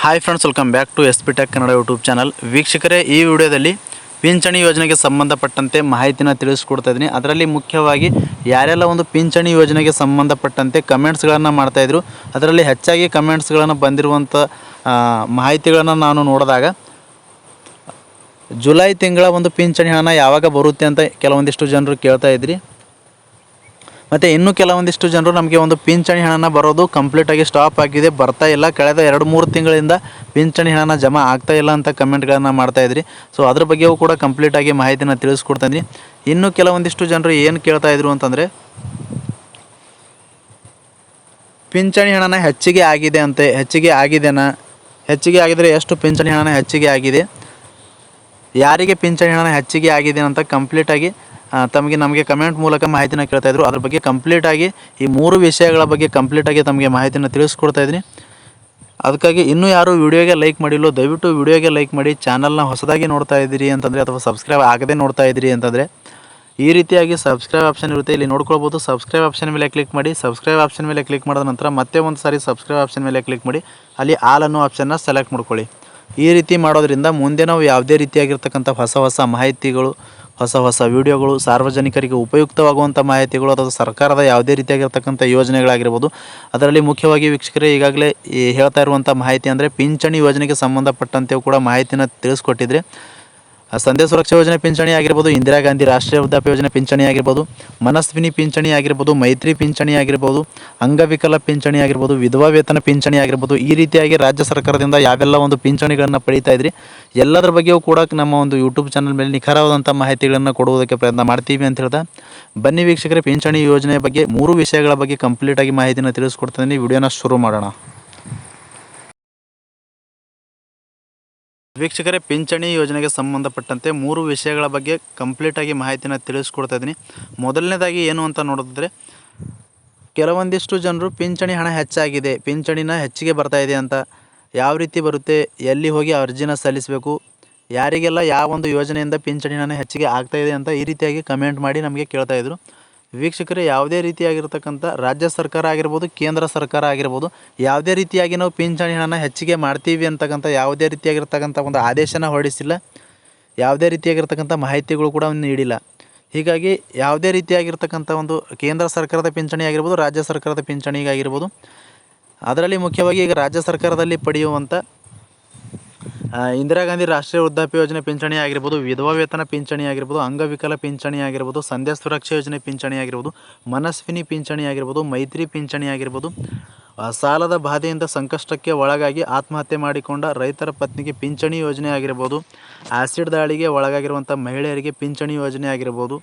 Hi friends welcome back to S P tech Kannada YouTube channel ವೀಕ್ಷಕರೇ, ಈ ವಿಡಿಯೋದಲ್ಲಿ ಪಿಂಚಣಿ ಯೋಜನೆಗೆ ಸಂಬಂಧಪಟ್ಟಂತೆ ಮಾಹಿತಿನ ತಿಳಿಸ್ಕೊಡ್ತಾ ಇದ್ದೀನಿ. ಅದರಲ್ಲಿ ಮುಖ್ಯವಾಗಿ ಯಾರೆಲ್ಲ ಒಂದು ಪಿಂಚಣಿ ಯೋಜನೆಗೆ ಸಂಬಂಧಪಟ್ಟಂತೆ ಕಮೆಂಟ್ಸ್ಗಳನ್ನು ಮಾಡ್ತಾಯಿದ್ರು ಅದರಲ್ಲಿ ಹೆಚ್ಚಾಗಿ ಕಮೆಂಟ್ಸ್ಗಳನ್ನು ಬಂದಿರುವಂಥ ಮಾಹಿತಿಗಳನ್ನು ನಾನು ನೋಡಿದಾಗ, ಜುಲೈ ತಿಂಗಳ ಒಂದು ಪಿಂಚಣಿ ಹಣ ಯಾವಾಗ ಬರುತ್ತೆ ಅಂತ ಕೆಲವೊಂದಿಷ್ಟು ಜನರು ಕೇಳ್ತಾ ಇದ್ರಿ. ಮತ್ತು ಇನ್ನೂ ಕೆಲವೊಂದಿಷ್ಟು ಜನರು ನಮಗೆ ಒಂದು ಪಿಂಚಣಿ ಹಣನ ಬರೋದು ಕಂಪ್ಲೀಟಾಗಿ ಸ್ಟಾಪ್ ಆಗಿದೆ, ಬರ್ತಾ ಇಲ್ಲ. ಕಳೆದ ಎರಡು ಮೂರು ತಿಂಗಳಿಂದ ಪಿಂಚಣಿ ಹಣನ ಜಮಾ ಆಗ್ತಾ ಇಲ್ಲ ಅಂತ ಕಮೆಂಟ್ಗಳನ್ನು ಮಾಡ್ತಾ ಇದ್ರಿ. ಸೊ ಅದ್ರ ಬಗ್ಗೆಯೂ ಕೂಡ ಕಂಪ್ಲೀಟಾಗಿ ಮಾಹಿತಿನ ತಿಳಿಸ್ಕೊಡ್ತೀನಿ ಇನ್ನು ಕೆಲವೊಂದಿಷ್ಟು ಜನರು ಏನು ಕೇಳ್ತಾ ಇದ್ರು ಅಂತಂದರೆ, ಪಿಂಚಣಿ ಹಣನ ಹೆಚ್ಚಿಗೆ ಆಗಿದೆ ಅಂತೆ, ಹೆಚ್ಚಿಗೆ ಆಗಿದೆನಾ? ಹೆಚ್ಚಿಗೆ ಆಗಿದರೆ ಎಷ್ಟು ಪಿಂಚಣಿ ಹಣನ ಹೆಚ್ಚಿಗೆ ಆಗಿದೆ? ಯಾರಿಗೆ ಪಿಂಚಣಿ ಹಣನ ಹೆಚ್ಚಿಗೆ ಆಗಿದೆ ಅಂತ ಕಂಪ್ಲೀಟಾಗಿ ತಮಗೆ ನಮಗೆ ಕಮೆಂಟ್ ಮೂಲಕ ಮಾಹಿತಿನ ಕೇಳ್ತಾ ಇದ್ರು. ಅದ್ರ ಬಗ್ಗೆ ಕಂಪ್ಲೀಟಾಗಿ ಈ ಮೂರು ವಿಷಯಗಳ ಬಗ್ಗೆ ಕಂಪ್ಲೀಟಾಗಿ ತಮಗೆ ಮಾಹಿತಿನ ತಿಳಿಸ್ಕೊಡ್ತಾ ಇದ್ದೀನಿ. ಅದಕ್ಕಾಗಿ ಇನ್ನೂ ಯಾರು ವಿಡಿಯೋಗೆ ಲೈಕ್ ಮಾಡಿಲ್ಲೋ, ದಯವಿಟ್ಟು ವಿಡಿಯೋಗೆ ಲೈಕ್ ಮಾಡಿ ಚಾನಲ್ನ ಹೊಸದಾಗಿ ನೋಡ್ತಾ ಇದ್ದೀರಿ ಅಂತಂದರೆ ಅಥವಾ ಸಬ್ಸ್ಕ್ರೈಬ್ ಆಗದೆ ನೋಡ್ತಾ ಇದ್ದೀರಿ ಅಂತಂದರೆ ಈ ರೀತಿಯಾಗಿ ಸಬ್ಸ್ಕ್ರೈಬ್ ಆಪ್ಷನ್ ಇರುತ್ತೆ. ಇಲ್ಲಿ ನೋಡ್ಕೊಳ್ಬೋದು. ಸಬ್ಸ್ಕ್ರೈಬ್ ಆಪ್ಷನ್ ಮೇಲೆ ಕ್ಲಿಕ್ ಮಾಡಿ ಸಬ್ಸ್ಕ್ರೈಬ್ ಆಪ್ಷನ್ ಮೇಲೆ ಕ್ಲಿಕ್ ಮಾಡಿದ ನಂತರ ಮತ್ತೆ ಒಂದು ಸಾರಿ ಸಬ್ಸ್ಕ್ರೈಬ್ ಆಪ್ಷನ್ ಮೇಲೆ ಕ್ಲಿಕ್ ಮಾಡಿ, ಅಲ್ಲಿ ಆಲ್ ಅನ್ನೋ ಆಪ್ಷನ್ನ ಸೆಲೆಕ್ಟ್ ಮಾಡ್ಕೊಳ್ಳಿ. ಈ ರೀತಿ ಮಾಡೋದ್ರಿಂದ ಮುಂದೆ ನಾವು ಯಾವುದೇ ರೀತಿಯಾಗಿರ್ತಕ್ಕಂಥ ಹೊಸ ಹೊಸ ಮಾಹಿತಿಗಳು ಹೊಸ ಹೊಸ ವಿಡಿಯೋಗಳು ಸಾರ್ವಜನಿಕರಿಗೆ ಉಪಯುಕ್ತವಾಗುವಂಥ ಮಾಹಿತಿಗಳು, ಅಥವಾ ಸರ್ಕಾರದ ಯಾವುದೇ ರೀತಿಯಾಗಿರ್ತಕ್ಕಂಥ ಯೋಜನೆಗಳಾಗಿರ್ಬೋದು. ಅದರಲ್ಲಿ ಮುಖ್ಯವಾಗಿ ವೀಕ್ಷಕರೇ, ಈಗಾಗಲೇ ಹೇಳ್ತಾ ಇರುವಂಥ ಮಾಹಿತಿ ಅಂದರೆ ಪಿಂಚಣಿ ಯೋಜನೆಗೆ ಸಂಬಂಧಪಟ್ಟಂತೆಯೂ ಕೂಡ ಮಾಹಿತಿನ ತಿಳಿಸ್ಕೊಟ್ಟಿದ್ರೆ ಸಂಧ್ಯಾ ಸುರಕ್ಷಾ ಯೋಜನೆ ಪಿಂಚಣಿ ಆಗಿರ್ಬೋದು, ಇಂದಿರಾ ಗಾಂಧಿ ರಾಷ್ಟ್ರೀಯ ವೃದ್ಧಾಪ್ಯ ಯೋಜನೆ ಪಿಂಚಣಿ ಆಗಿರ್ಬೋದು, ಮನಸ್ವಿನಿ ಪಿಂಚಣಿ ಆಗಿರ್ಬೋದು, ಮೈತ್ರಿ ಪಿಂಚಣಿ ಆಗಿರ್ಬೋದು, ಅಂಗವಿಕಲ ಪಿಂಚಣಿ ಆಗಿರ್ಬೋದು, ವಿಧವಾ ವೇತನ ಪಿಂಚಣಿ ಆಗಿರ್ಬೋದು, ಈ ರೀತಿಯಾಗಿ ರಾಜ್ಯ ಸರ್ಕಾರದಿಂದ ಯಾವೆಲ್ಲ ಒಂದು ಪಿಂಚಣಿಗಳನ್ನು ಪಡೀತಾ ಇದ್ರಿ, ಎಲ್ಲದರ ಬಗ್ಗೆಯೂ ಕೂಡ ನಮ್ಮ ಒಂದು ಯೂಟ್ಯೂಬ್ ಚಾನಲ್ ಮೇಲೆ ನಿಖರವಾದಂಥ ಮಾಹಿತಿಗಳನ್ನು ಕೊಡುವುದಕ್ಕೆ ಪ್ರಯತ್ನ ಮಾಡ್ತೀವಿ ಅಂತ ಹೇಳ್ತಾ, ಬನ್ನಿ ವೀಕ್ಷಕರೇ, ಪಿಂಚಣಿ ಯೋಜನೆ ಬಗ್ಗೆ ಮೂರು ವಿಷಯಗಳ ಬಗ್ಗೆ ಕಂಪ್ಲೀಟಾಗಿ ಮಾಹಿತಿನ ತಿಳಿಸ್ಕೊಡ್ತೀನಿ ವಿಡಿಯೋನ ಶುರು ಮಾಡೋಣ. ವೀಕ್ಷಕರೇ, ಪಿಂಚಣಿ ಯೋಜನೆಗೆ ಸಂಬಂಧಪಟ್ಟಂತೆ ಮೂರು ವಿಷಯಗಳ ಬಗ್ಗೆ ಕಂಪ್ಲೀಟಾಗಿ ಮಾಹಿತಿನ ತಿಳಿಸ್ಕೊಡ್ತಾ ಇದ್ದೀನಿ. ಮೊದಲನೇದಾಗಿ ಏನು ಅಂತ ನೋಡಿದ್ರೆ ಕೆಲವೊಂದಿಷ್ಟು ಜನರು ಪಿಂಚಣಿ ಹಣ ಹೆಚ್ಚಾಗಿದೆ, ಪಿಂಚಣಿನ ಹೆಚ್ಚಿಗೆ ಬರ್ತಾ ಅಂತ ಯಾವ ರೀತಿ ಬರುತ್ತೆ, ಎಲ್ಲಿ ಹೋಗಿ ಅರ್ಜಿನ ಸಲ್ಲಿಸಬೇಕು, ಯಾರಿಗೆಲ್ಲ ಯಾವ ಒಂದು ಯೋಜನೆಯಿಂದ ಪಿಂಚಣಿ ಹಣ ಹೆಚ್ಚಿಗೆ ಆಗ್ತಾಯಿದೆ ಅಂತ ಈ ರೀತಿಯಾಗಿ ಕಮೆಂಟ್ ಮಾಡಿ ನಮಗೆ ಕೇಳ್ತಾ ಇದ್ರು. ವೀಕ್ಷಕರು, ಯಾವುದೇ ರೀತಿಯಾಗಿರ್ತಕ್ಕಂಥ ರಾಜ್ಯ ಸರ್ಕಾರ ಆಗಿರ್ಬೋದು, ಕೇಂದ್ರ ಸರ್ಕಾರ ಆಗಿರ್ಬೋದು, ಯಾವುದೇ ರೀತಿಯಾಗಿ ನಾವು ಪಿಂಚಣಿ ಹಣನ ಹೆಚ್ಚಿಗೆ ಮಾಡ್ತೀವಿ ಅಂತಕ್ಕಂಥ, ಯಾವುದೇ ರೀತಿಯಾಗಿರ್ತಕ್ಕಂಥ ಒಂದು ಆದೇಶನ ಹೊರಡಿಸಿಲ್ಲ. ಯಾವುದೇ ರೀತಿಯಾಗಿರ್ತಕ್ಕಂಥ ಮಾಹಿತಿಗಳು ಕೂಡ ನೀಡಿಲ್ಲ. ಹೀಗಾಗಿ ಯಾವುದೇ ರೀತಿಯಾಗಿರ್ತಕ್ಕಂಥ ಒಂದು ಕೇಂದ್ರ ಸರ್ಕಾರದ ಪಿಂಚಣಿ ಆಗಿರ್ಬೋದು, ರಾಜ್ಯ ಸರ್ಕಾರದ ಪಿಂಚಣಿಗಾಗಿರ್ಬೋದು, ಅದರಲ್ಲಿ ಮುಖ್ಯವಾಗಿ ಈಗ ರಾಜ್ಯ ಸರ್ಕಾರದಲ್ಲಿ ಪಡೆಯುವಂಥ ಇಂದಿರಾ ಗಾಂಧಿ ರಾಷ್ಟ್ರೀಯ ವೃದ್ಧಾಪ್ಯ ಯೋಜನೆ ಪಿಂಚಣಿ ಆಗಿರ್ಬೋದು, ವಿಧವಾ ವೇತನ ಪಿಂಚಣಿ ಆಗಿರ್ಬೋದು, ಅಂಗವಿಕಲ ಪಿಂಚಣಿ ಆಗಿರ್ಬೋದು, ಸಂಧ್ಯಾ ಸುರಕ್ಷಾ ಯೋಜನೆ ಪಿಂಚಣಿ ಆಗಿರ್ಬೋದು, ಮನಸ್ವಿನಿ ಪಿಂಚಣಿ ಆಗಿರ್ಬೋದು, ಮೈತ್ರಿ ಪಿಂಚಣಿ ಆಗಿರ್ಬೋದು ಸಾಲದ ಬಾಧೆಯಿಂದ ಸಂಕಷ್ಟಕ್ಕೆ ಒಳಗಾಗಿ ಆತ್ಮಹತ್ಯೆ ಮಾಡಿಕೊಂಡ ರೈತರ ಪತ್ನಿಗೆ ಪಿಂಚಣಿ ಯೋಜನೆ ಆಗಿರ್ಬೋದು ಆ್ಯಸಿಡ್ ದಾಳಿಗೆ ಒಳಗಾಗಿರುವಂಥ ಮಹಿಳೆಯರಿಗೆ ಪಿಂಚಣಿ ಯೋಜನೆ ಆಗಿರ್ಬೋದು.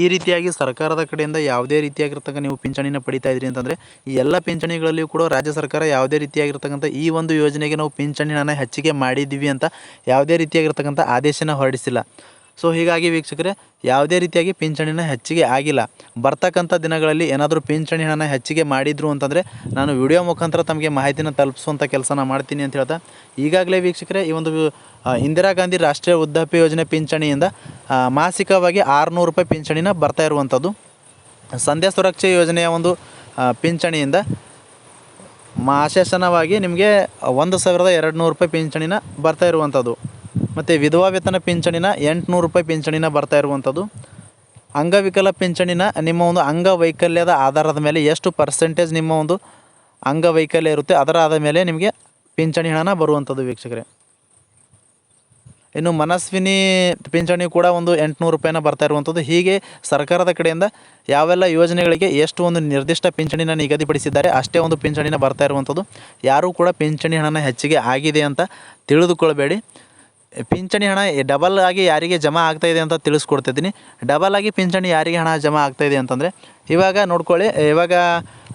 ಈ ರೀತಿಯಾಗಿ ಸರ್ಕಾರದ ಕಡೆಯಿಂದ ಯಾವುದೇ ರೀತಿಯಾಗಿರ್ತಕ್ಕ ನೀವು ಪಿಂಚಣಿನ ಪಡಿತಾ ಇದ್ರಿ ಅಂತಂದರೆ, ಈ ಎಲ್ಲ ಪಿಂಚಣಿಗಳಲ್ಲಿಯೂ ಕೂಡ ರಾಜ್ಯ ಸರ್ಕಾರ ಯಾವುದೇ ರೀತಿಯಾಗಿರ್ತಕ್ಕಂಥ ಈ ಒಂದು ಯೋಜನೆಗೆ ನಾವು ಪಿಂಚಣಿನ ಹೆಚ್ಚಿಗೆ ಮಾಡಿದ್ದೀವಿ ಅಂತ ಯಾವುದೇ ರೀತಿಯಾಗಿರ್ತಕ್ಕಂಥ ಆದೇಶನ ಹೊರಡಿಸಿಲ್ಲ. ಸೊ ಹೀಗಾಗಿ ವೀಕ್ಷಕರೇ, ಯಾವುದೇ ರೀತಿಯಾಗಿ ಪಿಂಚಣಿನ ಹೆಚ್ಚಿಗೆ ಆಗಿಲ್ಲ. ಬರ್ತಕ್ಕಂಥ ದಿನಗಳಲ್ಲಿ ಏನಾದರೂ ಪಿಂಚಣಿ ಹಣ ಹೆಚ್ಚಿಗೆ ಮಾಡಿದ್ರು ಅಂತಂದರೆ ನಾನು ವಿಡಿಯೋ ಮುಖಾಂತರ ತಮಗೆ ಮಾಹಿತಿನ ತಲುಪಿಸುವಂಥ ಕೆಲಸನ ಮಾಡ್ತೀನಿ ಅಂತ ಹೇಳ್ತಾ, ಈಗಾಗಲೇ ವೀಕ್ಷಕರೇ, ಈ ಒಂದು ಇಂದಿರಾ ಗಾಂಧಿ ರಾಷ್ಟ್ರೀಯ ವೃದ್ಧಾಪ್ಯ ಯೋಜನೆ ಪಿಂಚಣಿಯಿಂದ ಮಾಸಿಕವಾಗಿ ಆರುನೂರು ರೂಪಾಯಿ ಪಿಂಚಣಿನ ಬರ್ತಾ ಇರುವಂಥದ್ದು ಸಂಧ್ಯಾ ಸುರಕ್ಷಾ ಯೋಜನೆಯ ಒಂದು ಪಿಂಚಣಿಯಿಂದ ಮಾಶಾಸನವಾಗಿ ನಿಮಗೆ ಒಂದು ಸಾವಿರದ ಎರಡು ನೂರು ರೂಪಾಯಿ ಪಿಂಚಣಿನ ಬರ್ತಾ ಇರುವಂಥದ್ದು. ಮತ್ತು ವಿಧವಾ ವೇತನ ಪಿಂಚಣಿನ ಎಂಟುನೂರು ರೂಪಾಯಿ ಪಿಂಚಣಿನ ಬರ್ತಾ ಇರುವಂಥದ್ದು. ಅಂಗವಿಕಲ ಪಿಂಚಣಿನ ನಿಮ್ಮ ಒಂದು ಅಂಗವೈಕಲ್ಯದ ಆಧಾರದ ಮೇಲೆ ಎಷ್ಟು ಪರ್ಸೆಂಟೇಜ್ ನಿಮ್ಮ ಒಂದು ಅಂಗವೈಕಲ್ಯ ಇರುತ್ತೆ ಅದರ ಆದ ಮೇಲೆ ನಿಮಗೆ ಪಿಂಚಣಿ ಹಣನ ಬರುವಂಥದ್ದು ವೀಕ್ಷಕರೇ. ಇನ್ನು ಮನಸ್ವಿನಿ ಪಿಂಚಣಿ ಕೂಡ ಒಂದು ಎಂಟುನೂರು ರೂಪಾಯಿನ ಬರ್ತಾ ಇರುವಂಥದ್ದು. ಹೀಗೆ ಸರ್ಕಾರದ ಕಡೆಯಿಂದ ಯಾವೆಲ್ಲ ಯೋಜನೆಗಳಿಗೆ ಎಷ್ಟು ಒಂದು ನಿರ್ದಿಷ್ಟ ಪಿಂಚಣಿನ ನಿಗದಿಪಡಿಸಿದ್ದಾರೆ, ಅಷ್ಟೇ ಒಂದು ಪಿಂಚಣಿನ ಬರ್ತಾ ಇರುವಂಥದ್ದು. ಯಾರೂ ಕೂಡ ಪಿಂಚಣಿ ಹಣನ ಹೆಚ್ಚಿಗೆ ಆಗಿದೆ ಅಂತ ತಿಳಿದುಕೊಳ್ಬೇಡಿ. ಪಿಂಚಣಿ ಹಣ ಡಬಲ್ ಆಗಿ ಯಾರಿಗೆ ಜಮಾ ಆಗ್ತಾ ಇದೆ ಅಂತ ತಿಳಿಸ್ಕೊಡ್ತಿದ್ದೀನಿ ಡಬಲ್ ಆಗಿ ಪಿಂಚಣಿ ಯಾರಿಗೆ ಹಣ ಜಮಾ ಆಗ್ತಾ ಇದೆ ಅಂತಂದರೆ, ಇವಾಗ ನೋಡ್ಕೊಳ್ಳಿ, ಇವಾಗ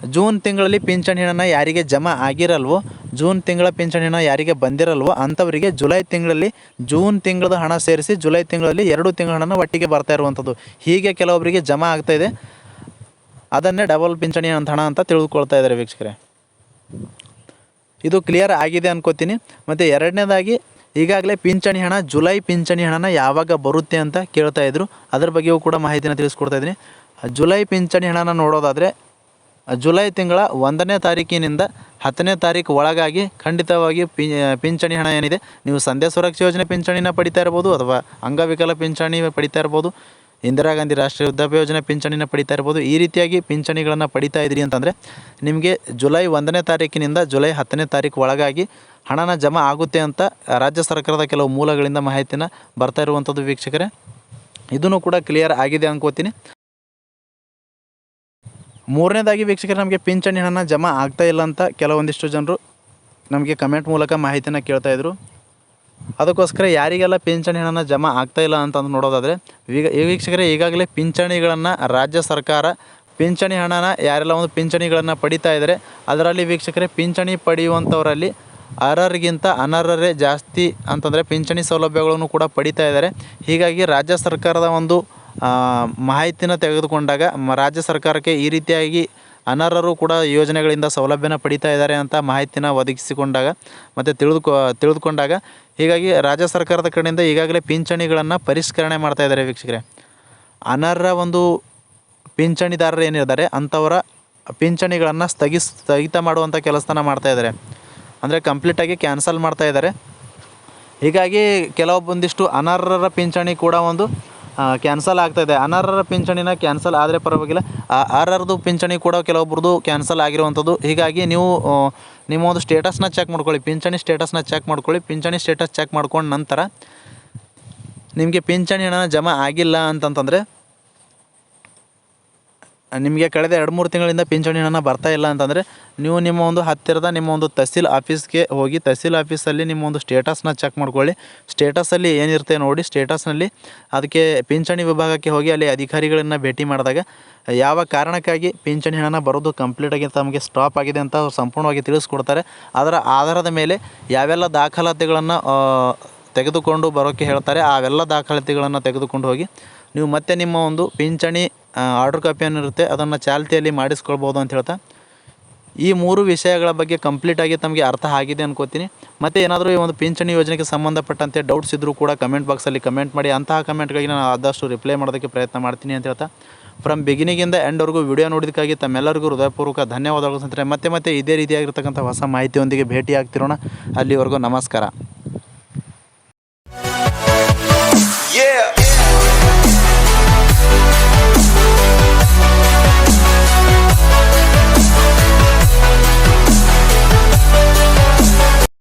ಜೂನ್ ತಿಂಗಳಲ್ಲಿ ಪಿಂಚಣಿ ಹಣನ ಯಾರಿಗೆ ಜಮಾ ಆಗಿರಲ್ವೋ, ಜೂನ್ ತಿಂಗಳ ಪಿಂಚಣಿ ಹಣ ಯಾರಿಗೆ ಬಂದಿರಲ್ವೋ ಅಂಥವರಿಗೆ ಜುಲೈ ತಿಂಗಳಲ್ಲಿ ಜೂನ್ ತಿಂಗಳದ ಹಣ ಸೇರಿಸಿ ಜುಲೈ ತಿಂಗಳಲ್ಲಿ ಎರಡು ತಿಂಗಳ ಹಣನ ಒಟ್ಟಿಗೆ ಬರ್ತಾ ಇರುವಂಥದ್ದು. ಹೀಗೆ ಕೆಲವೊಬ್ಬರಿಗೆ ಜಮಾ ಆಗ್ತಾ ಇದೆ. ಅದನ್ನೇ ಡಬಲ್ ಪಿಂಚಣಿ ಅಂತ ಹಣ ಅಂತ ತಿಳಿದುಕೊಳ್ತಾ ಇದ್ದಾರೆ ವೀಕ್ಷಕರೇ. ಇದು ಕ್ಲಿಯರ್ ಆಗಿದೆ ಅನ್ಕೋತೀನಿ. ಮತ್ತು ಎರಡನೇದಾಗಿ, ಈಗಾಗಲೇ ಪಿಂಚಣಿ ಹಣ, ಜುಲೈ ಪಿಂಚಣಿ ಹಣನ ಯಾವಾಗ ಬರುತ್ತೆ ಅಂತ ಕೇಳ್ತಾ ಇದ್ರು. ಅದ್ರ ಬಗ್ಗೆಯೂ ಕೂಡ ಮಾಹಿತಿನ ತಿಳಿಸ್ಕೊಡ್ತಾ ಇದ್ದೀನಿ. ಜುಲೈ ಪಿಂಚಣಿ ಹಣನ ನೋಡೋದಾದರೆ ಜುಲೈ ತಿಂಗಳ ಒಂದನೇ ತಾರೀಕಿನಿಂದ ಹತ್ತನೇ ತಾರೀಕು ಒಳಗಾಗಿ ಖಂಡಿತವಾಗಿ ಪಿಂಚಣಿ ಹಣ ಏನಿದೆ, ನೀವು ಸಂಧ್ಯಾ ಸುರಕ್ಷಾ ಯೋಜನೆ ಪಿಂಚಣಿನ ಪಡಿತಾ ಇರ್ಬೋದು ಅಥವಾ ಅಂಗವಿಕಲ ಪಿಂಚಣಿ ಪಡಿತಾ ಇರ್ಬೋದು, ಇಂದಿರಾ ಗಾಂಧಿ ರಾಷ್ಟ್ರೀಯ ವೃದ್ಧಾಪ್ಯ ಯೋಜನೆ ಪಿಂಚಣಿನ ಪಡಿತಾ ಇರ್ಬೋದು, ಈ ರೀತಿಯಾಗಿ ಪಿಂಚಣಿಗಳನ್ನು ಪಡಿತಾ ಇದ್ದೀರಿ ಅಂತಂದರೆ ನಿಮಗೆ ಜುಲೈ ಒಂದನೇ ತಾರೀಕಿನಿಂದ ಜುಲೈ ಹತ್ತನೇ ತಾರೀಕು ಒಳಗಾಗಿ ಹಣನ ಜಮಾ ಆಗುತ್ತೆ ಅಂತ ರಾಜ್ಯ ಸರ್ಕಾರದ ಕೆಲವು ಮೂಲಗಳಿಂದ ಮಾಹಿತಿನ ಬರ್ತಾ ಇರುವಂಥದ್ದು ವೀಕ್ಷಕರೇ. ಇದನ್ನು ಕೂಡ ಕ್ಲಿಯರ್ ಆಗಿದೆ ಅನ್ಕೋತೀನಿ. ಮೂರನೇದಾಗಿ ವೀಕ್ಷಕರು, ನಮಗೆ ಪಿಂಚಣಿ ಹಣನ ಜಮಾ ಆಗ್ತಾ ಇಲ್ಲ ಅಂತ ಕೆಲವೊಂದಿಷ್ಟು ಜನರು ನಮಗೆ ಕಮೆಂಟ್ ಮೂಲಕ ಮಾಹಿತಿನ ಕೇಳ್ತಾ ಇದ್ರು. ಅದಕ್ಕೋಸ್ಕರ ಯಾರಿಗೆಲ್ಲ ಪಿಂಚಣಿ ಹಣನ ಜಮಾ ಆಗ್ತಾ ಇಲ್ಲ ಅಂತ ನೋಡೋದಾದರೆ ಈ ವೀಕ್ಷಕರೇ, ಈಗಾಗಲೇ ಪಿಂಚಣಿಗಳನ್ನು ರಾಜ್ಯ ಸರ್ಕಾರ ಪಿಂಚಣಿ ಹಣನ ಯಾರೆಲ್ಲ ಒಂದು ಪಿಂಚಣಿಗಳನ್ನು ಪಡಿತಾ ಇದ್ದಾರೆ ಅದರಲ್ಲಿ ವೀಕ್ಷಕರೇ, ಪಿಂಚಣಿ ಪಡೆಯುವಂಥವರಲ್ಲಿ ಅರ್ಹರಿಗಿಂತ ಅನರ್ಹರೇ ಜಾಸ್ತಿ ಅಂತಂದರೆ ಪಿಂಚಣಿ ಸೌಲಭ್ಯಗಳನ್ನು ಕೂಡ ಪಡಿತಾ ಇದ್ದಾರೆ ಹೀಗಾಗಿ ರಾಜ್ಯ ಸರ್ಕಾರದ ಒಂದು ಮಾಹಿತಿನ ತೆಗೆದುಕೊಂಡಾಗ ಮ- ರಾಜ್ಯ ಸರ್ಕಾರಕ್ಕೆ ಈ ರೀತಿಯಾಗಿ ಅನರ್ಹರು ಕೂಡ ಯೋಜನೆಗಳಿಂದ ಸೌಲಭ್ಯನ ಪಡಿತಾ ಇದ್ದಾರೆ ಅಂತ ಮಾಹಿತಿನ ಒದಗಿಸಿಕೊಂಡಾಗ ಮತ್ತು ತಿಳಿದುಕೊ ತಿಳಿದುಕೊಂಡಾಗ ಹೀಗಾಗಿ ರಾಜ್ಯ ಸರ್ಕಾರದ ಕಡೆಯಿಂದ ಈಗಾಗಲೇ ಪಿಂಚಣಿಗಳನ್ನು ಪರಿಷ್ಕರಣೆ ಮಾಡ್ತಾ ಇದ್ದಾರೆ ವೀಕ್ಷಕರೇ. ಅನರ್ಹ ಒಂದು ಪಿಂಚಣಿದಾರರು ಏನಿದ್ದಾರೆ ಅಂಥವರ ಪಿಂಚಣಿಗಳನ್ನು ಸ್ಥಗಿಸ್ ಸ್ಥಗಿತ ಮಾಡುವಂಥ ಕೆಲಸನ ಮಾಡ್ತಾ ಇದ್ದಾರೆ. ಅಂದರೆ ಕಂಪ್ಲೀಟಾಗಿ ಕ್ಯಾನ್ಸಲ್ ಮಾಡ್ತಾ ಇದ್ದಾರೆ. ಹೀಗಾಗಿ ಕೆಲವೊಂದಿಷ್ಟು ಅನರ್ಹರ ಪಿಂಚಣಿ ಕೂಡ ಒಂದು ಕ್ಯಾನ್ಸಲ್ ಆಗ್ತಾ ಇದೆ ಅನರ್ಹರ ಪಿಂಚಣಿನ ಕ್ಯಾನ್ಸಲ್ ಆದರೆ ಪರವಾಗಿಲ್ಲ. ಆ ಅರ್ಹರದು ಪಿಂಚಣಿ ಕೂಡ ಕೆಲವೊಬ್ರದ್ದು ಕ್ಯಾನ್ಸಲ್ ಆಗಿರುವಂಥದ್ದು. ಹೀಗಾಗಿ ನೀವು ನಿಮ್ಮ ಒಂದು ಸ್ಟೇಟಸ್ನ ಚೆಕ್ ಮಾಡ್ಕೊಳ್ಳಿ. ಪಿಂಚಣಿ ಸ್ಟೇಟಸ್ನ ಚೆಕ್ ಮಾಡ್ಕೊಳ್ಳಿ. ಪಿಂಚಣಿ ಸ್ಟೇಟಸ್ ಚೆಕ್ ಮಾಡ್ಕೊಂಡು ನಂತರ ನಿಮಗೆ ಪಿಂಚಣಿ ಹಣ ಜಮಾ ಆಗಿಲ್ಲ ಅಂತಂತಂದರೆ ನಿಮಗೆ ಕಳೆದ ಎರಡು ಮೂರು ತಿಂಗಳಿಂದ ಪಿಂಚಣಿ ಹಣ ಬರ್ತಾ ಇಲ್ಲ ಅಂತಂದರೆ ನೀವು ನಿಮ್ಮ ಒಂದು ಹತ್ತಿರದ ನಿಮ್ಮ ಒಂದು ತಹಸೀಲ್ ಆಫೀಸ್ಗೆ ಹೋಗಿ ತಹಸೀಲ್ ಆಫೀಸಲ್ಲಿ ನಿಮ್ಮ ಒಂದು ಸ್ಟೇಟಸ್ನ ಚೆಕ್ ಮಾಡ್ಕೊಳ್ಳಿ. ಸ್ಟೇಟಸಲ್ಲಿ ಏನಿರುತ್ತೆ ನೋಡಿ, ಸ್ಟೇಟಸ್ನಲ್ಲಿ ಅದಕ್ಕೆ ಪಿಂಚಣಿ ವಿಭಾಗಕ್ಕೆ ಹೋಗಿ ಅಲ್ಲಿ ಅಧಿಕಾರಿಗಳನ್ನು ಭೇಟಿ ಮಾಡಿದಾಗ ಯಾವ ಕಾರಣಕ್ಕಾಗಿ ಪಿಂಚಣಿ ಹಣನ ಬರೋದು ಕಂಪ್ಲೀಟಾಗಿ ತಮಗೆ ಸ್ಟಾಪ್ ಆಗಿದೆ ಅಂತ ಅವ್ರು ಸಂಪೂರ್ಣವಾಗಿ ತಿಳಿಸ್ಕೊಡ್ತಾರೆ. ಅದರ ಆಧಾರದ ಮೇಲೆ ಯಾವೆಲ್ಲ ದಾಖಲಾತಿಗಳನ್ನು ತೆಗೆದುಕೊಂಡು ಬರೋಕ್ಕೆ ಹೇಳ್ತಾರೆ ಅವೆಲ್ಲ ದಾಖಲಾತಿಗಳನ್ನು ತೆಗೆದುಕೊಂಡು ಹೋಗಿ ನೀವು ಮತ್ತೆ ನಿಮ್ಮ ಒಂದು ಪಿಂಚಣಿ ಆರ್ಡ್ರ್ ಕಾಪಿ ಏನಿರುತ್ತೆ ಅದನ್ನು ಚಾಲ್ತಿಯಲ್ಲಿ ಮಾಡಿಸ್ಕೊಳ್ಬೋದು ಅಂತ ಹೇಳ್ತಾ. ಈ ಮೂರು ವಿಷಯಗಳ ಬಗ್ಗೆ ಕಂಪ್ಲೀಟಾಗಿ ತಮಗೆ ಅರ್ಥ ಆಗಿದೆ ಅನ್ಕೋತೀನಿ. ಮತ್ತು ಏನಾದರೂ ಈ ಒಂದು ಪಿಂಚಣಿ ಯೋಜನೆಗೆ ಸಂಬಂಧಪಟ್ಟಂತೆ ಡೌಟ್ಸ್ ಇದ್ದರೂ ಕೂಡ ಕಮೆಂಟ್ ಬಾಕ್ಸಲ್ಲಿ ಕಮೆಂಟ್ ಮಾಡಿ. ಅಂತಹ ಕಮೆಂಟ್ಗಾಗಿ ನಾನು ಆದಷ್ಟು ರಿಪ್ಲೈ ಮಾಡೋದಕ್ಕೆ ಪ್ರಯತ್ನ ಮಾಡ್ತೀನಿ ಅಂತ ಹೇಳ್ತಾ. ಫ್ರಮ್ ಬಿಗಿನಿಂಗಿಂದ ಎಂಡ್ವರೆಗೂ ವಿಡಿಯೋ ನೋಡೋದಕ್ಕಾಗಿ ತಮ್ಮೆಲ್ಲರಿಗೂ ಹೃದಯಪೂರ್ವಕ ಧನ್ಯವಾದಗಳು ಸ್ನೇಹಿತರೆ. ಮತ್ತೆ ಮತ್ತೆ ಇದೇ ರೀತಿಯಾಗಿರ್ತಕ್ಕಂಥ ಹೊಸ ಮಾಹಿತಿಯೊಂದಿಗೆ ಭೇಟಿ ಆಗ್ತಿರೋಣ ಅಲ್ಲಿವರೆಗೂ ನಮಸ್ಕಾರ.